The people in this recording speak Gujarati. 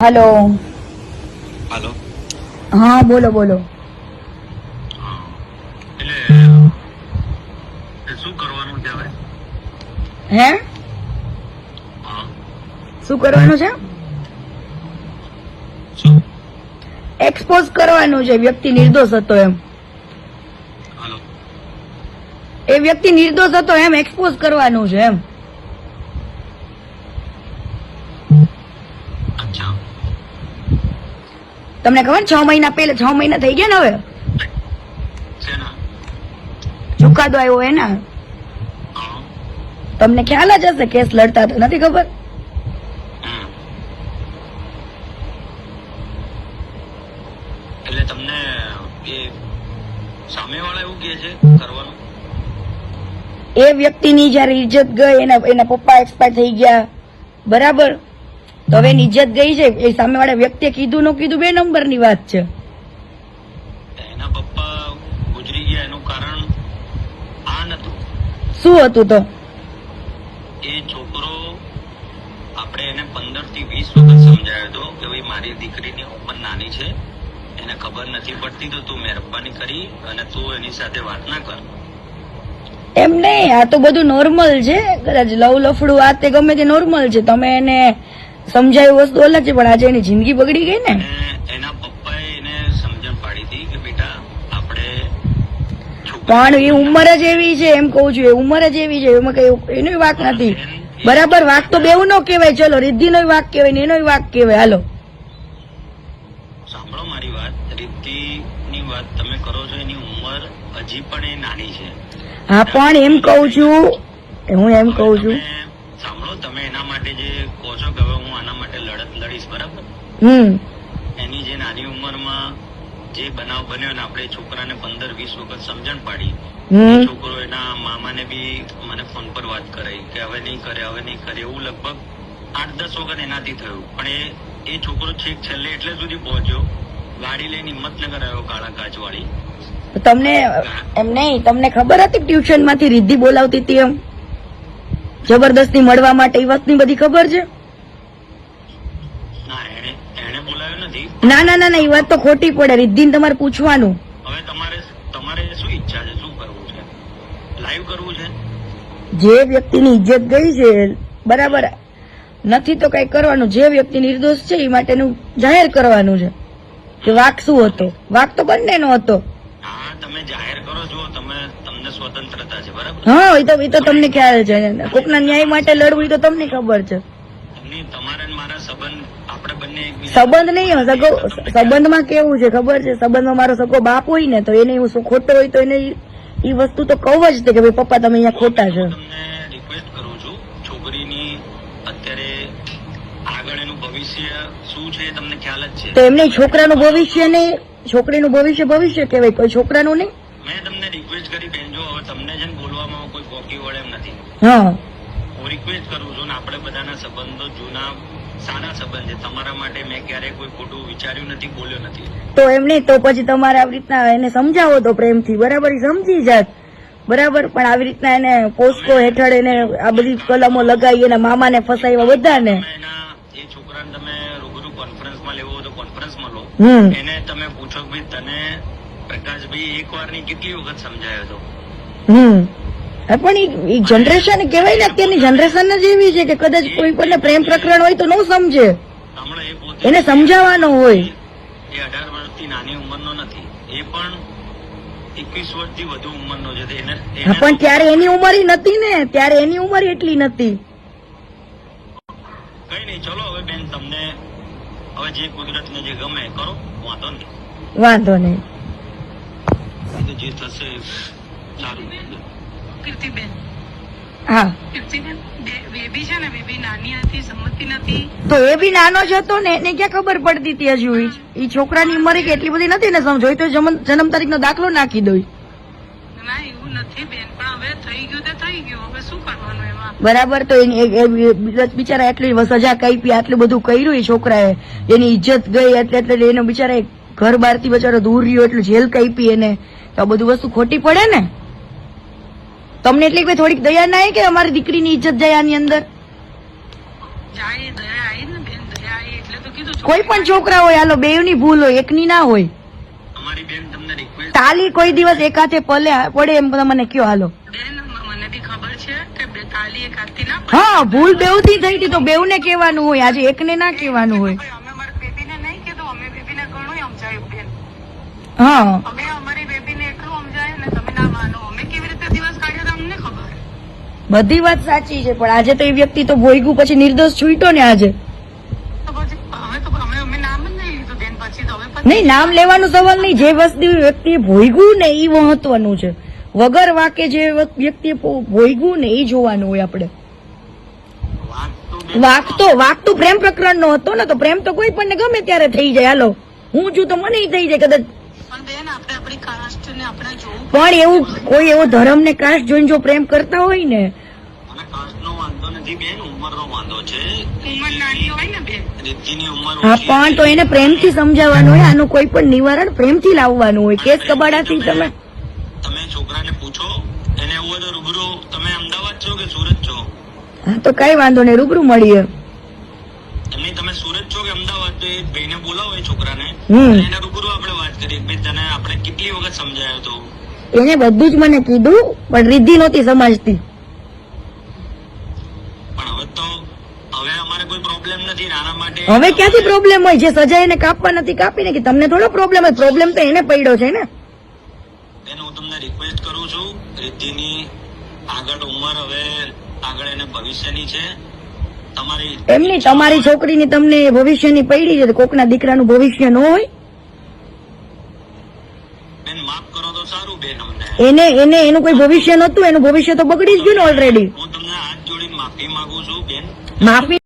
હલો હાલો હા બોલો બોલો. એટલે શું કરવાનું છે હવે? હે? શું કરવાનું છે? શું? એક્સપોઝ કરવાનું છે વ્યક્તિ નિર્દોષ હતો એમ. એ વ્યક્તિ નિર્દોષ હતો એમ એક્સપોઝ કરવાનું છે એમ. તમને ખબર છ મહિના પહેલા છ મહિના થઈ ગયા ને હવે? ચુકાદો આવ્યો એના? તમને ખ્યાલ જ હશે કેસ લડતા તો નથી ખબર? એટલે તમને એ સામેવાળા એવું કહે છે કરવાનું? એ વ્યક્તિની જયારે ઇજ્જત ગઈ એના એના પપ્પા એક્સપાયર થઈ ગયા. બરાબર? તો હવે એની ઇજ્જત ગઈ છે? એ સામેવાળા વ્યક્તિએ કીધું નો કીધું બે નંબરની વાત છે. એના પપ્પા ગુજરી ગયા એનું કારણ આ નતું. શું હતું તો? એ છોકરો આપણે એને પંદરથી વીસ વખત સમજાયો હતો કે ભાઈ મારી દીકરીની ઉંમર નાની છે. એને ખબર નથી પડતી તો તું મહેરબાની કરી અને તું એની સાથે વાત ના કર. એમ નહીં આ તો બધું નોર્મલ છે. કદાચ લવ લફડું આ તે ગમે તે નોર્મલ છે. તમે એને સમજાયું વસ્તુ અલગ છે પણ આજે એની જિંદગી બગડી ગઈ ને. એના પપ્પાએ એને સમજણ પાડી હતી કે બેટા આપણે પણ એ ઉંમર જ એવી છે એમ કહું છું એ ઉંમર જ એવી છે એમાં કઈ એનો વાક નથી. બરાબર વાક તો બેઉ નો કહેવાય ચલો રિદ્ધિ નો વાક કહેવાય ને એનો વાક કહેવાય હાલો. સાંભળો મારી વાત રીતિની વાત તમે કરો છો એની ઉંમર હજી પણ એ નાની છે. હા પણ એમ કહું છું હું એમ કહું છું સાંભળો તમે એના માટે જે કહો છો કે હવે હું આના માટે લડત લડીશ બરાબર? હમ. એની જે નાની ઉંમરમાં જે બનાવ બન્યો ને આપણે છોકરાને પંદર વીસ વખત સમજણ પાડી છોકરો એના મામાને બી મને ફોન પર વાત કરાઈ કે હવે નહીં કરે હવે નહીં કરે એવું લગભગ આઠ દસ વખત એનાથી થયું. પણ એ એ છોકરો છેક છેલ્લે એટલે સુધી પહોંચ્યો ગાડી લઈને હિંમતનગર આવ્યો કાળા કાચ વાળી તમને એમ નહીં તમને ખબર હતી ટ્યુશનમાંથી રિદ્ધિ બોલાવતી હતી એમ? જબરદસ્તી મળવા માટે એ વસ્તુની બધી ખબર છે? ના ના ના ના એ વાત તો ખોટી પડે. રિદ્ધિને તમારે પૂછવાનું. હવે તમારે તમારે શું ઈચ્છા છે? શું કરવું છે? લાઈવ કરવું છે? જે વ્યક્તિની ઇજ્જત ગઈ છે બરાબર નથી તો કઈ કરવાનું. જે વ્યક્તિ નિર્દોષ છે એ માટેનું જાહેર કરવાનું છે. કે વાક શું હતો? વાક તો બંનેનો હતો. તમે જાહેર કરો છો તમે તમને સ્વતંત્રતા છે બરાબર? હા એ તો એ તો તમને ખ્યાલ છે. કોકના ન્યાય માટે લડવું એ તો તમને ખબર છે. તમારા મારા સંબંધ આપણે બંને સંબંધ નહીં સગો સંબંધમાં કેવું છે ખબર છે? સંબંધમાં મારો સગો બાપ હોય ને તો એને હું શું ખોટો હોય તો એને એ વસ્તુ તો કહું જ છે કે ભાઈ પપ્પા તમે અહીંયા ખોટા છો. તમને રિક્વેસ્ટ કરું છું છોકરીની અત્યારે આગળ એનું ભવિષ્ય શું છે તમને ખ્યાલ જ છે. તો એમને છોકરાનું ભવિષ્ય નહીં છોકરીનું ભવિષ્ય ભવિષ્ય કહેવાય કોઈ છોકરાનું નહીં. મેં તમને રિક્વેસ્ટ કરી બેન જો હવે તમને છે ને બોલવામાં કોઈ કોકી વળે એમ નથી. હા. હું રિક્વેસ્ટ કરું છું ને આપણે બધાના સંબંધો જૂના સારા સંબંધ છે. તમારા માટે મેં ક્યારેય કોઈ ખોટું વિચાર્યું નથી બોલ્યો નથી. તો એમ નહીં તો પછી તમારે આવી રીતના એને સમજાવો તો પ્રેમથી. બરાબર સમજી જાત. બરાબર પણ આવી રીતના એને પોસ્કો હેઠળ એને આ બધી કલમો લગાવી એના મામાને ફસાવ્યા બધાને તમે એના એ છોકરાને તમે રૂબરૂ કોન્ફરન્સમાં લેવો હોય તો કોન્ફરન્સમાં લો હમ એને તમે પૂછો ભાઈ તને પ્રકાશભાઈ એક વારની કેટલી વખત સમજાયો હતો હમ. પણ એ જનરેશન કહેવાય ને અત્યારની જનરેશન જ એવી છે કે કદાચ કોઈ કોઈને પ્રેમ પ્રકરણ હોય તો ન સમજે. એને સમજાવવાનો હોય. એ અઢાર વર્ષથી નાની ઉંમરનો નથી. એ પણ એકવીસ વર્ષથી વધુ ઉંમરનો છે. પણ ત્યારે એની ઉંમર નથી ને. ત્યારે એની ઉંમર એટલી નથી. કઈ નહીં ચલો હવે બેન તમને હવે જે કુદરતને જે ગમે કરો વાંધો નહીં. વાંધો નહીં. જે થશે સારું. કીર્તિબેન. હા. બેબી છે ને બેબી નાની હતી સંમતિ નથી. તો એ બી નાનો જ હતો ને એને ક્યાં ખબર પડતી હતી હજુ એ છોકરાની ઉંમર ય કે એટલી બધી નથી ને સમજો તો જન્મ તારીખ તારીખનો દાખલો નાખી દો ના એવું નથી બેન. થઈ ગયું તે થઈ ગયું. હવે શું કરવાનું એમાં? બરાબર તો એની બિચારા એટલી સજા કાપી આટલું બધું કર્યું એ છોકરાએ. એની ઇજ્જત ગઈ એટલે એટલે એનો બિચારા ઘર બહારથી બચારો દૂર રહ્યો એટલે જેલ કાપી એને. તો બધું વસ્તુ ખોટી પડે ને? તમને એટલી કોઈ થોડીક દયા ના આવે કે અમારી દીકરીની ઇજ્જત જાય આની અંદર? જાય દયા આવી ને બેન દયા આવી એટલે તો કીધું કોઈ પણ છોકરા હોય હાલો બેવની ભૂલ હોય એકની ના હોય. અમારી બેન તમને રિક્વેસ્ટ તાલી કોઈ દિવસ એક હાથે પલે પડે એમ મને કયો હાલો. બેન હા ભૂલ બેવથી થઈ હતી તો કહેવાનું હોય આજે એકને ના કહેવાનું હોય. હા. એટલું સમજાયું ને ના તો અમને ખબર? બધી વાત સાચી છે પણ આજે તો એ વ્યક્તિ તો ભોયગું પછી નિર્દોષ છૂટ્યો ને આજે. નહીં નામ લેવાનું સવાલ નહીં જે વસ્તુ વ્યક્તિએ ભોયગું ને એ મહત્વનું છે. વગર વાકે જે વ્યક્તિએ ભોયગું ને એ જોવાનું હોય આપણે. વાક તો વાક તો પ્રેમ પ્રકરણ નો હતો ને તો પ્રેમ તો કોઈ પણ ગમે ત્યારે થઈ જાય. હાલો હું છું તો મને થઈ જાય કદાચ. પણ એવું કોઈ એવો ધર્મ ને કાસ્ટ જોઈને જો પ્રેમ કરતા હોય ને. અને કાસ્ટનો વાંધો નથી બેન ઉંમરનો વાંધો છે. ઉંમર નાની હોય ને બેન? રીતિની ઉંમર હા પણ તો એને પ્રેમથી સમજાવવાનું હોય આનું કોઈ પણ નિવારણ પ્રેમથી લાવવાનું હોય. કેસ કબાડાથી તમે. તમે છોકરાને પૂછો એને એવું હોય તો રૂબરૂ તમે અમદાવાદ છો કે સુરત છો? હા તો કઈ વાંધો નહીં રૂબરૂ મળીએ. એમની તમે સુરત છો કે અમદાવાદ? તો એ ભાઈને બોલાવો એ છોકરાને. એને રૂબરૂ આપણે વાત કરીએ ભાઈ તને આપણે કેટલી વખત સમજાયો તો? એને બધું જ મને કીધું પણ રીધિ નહોતી સમજતી. પણ હવે તો હવે અમારે કોઈ પ્રોબ્લેમ નથી નાના માટે હવે ક્યાંથી પ્રોબ્લેમ હોય? જે સજા એને કાપવા નથી કાપીને કે તમને થોડો પ્રોબ્લેમ હોય? પ્રોબ્લેમ તો એને પડ્યો છે ને. બેન હું તમને રિક્વેસ્ટ કરું છું રિદ્ધિની આગળ ઉંમર હવે આગળ એને ભવિષ્યની છે. તમારી એમની તમારી છોકરીની તમને ભવિષ્યની પડી છે કોકના દીકરાનું ભવિષ્ય ન હોય? બેન માફ કરો તો સારું બેન અમને. એને એને એનું કોઈ ભવિષ્ય નહોતું એનું ભવિષ્ય તો બગડી જ ગયું ને ઓલરેડી હું તમને હાથ જોડીને માફી માંગુ છું બેન. માફી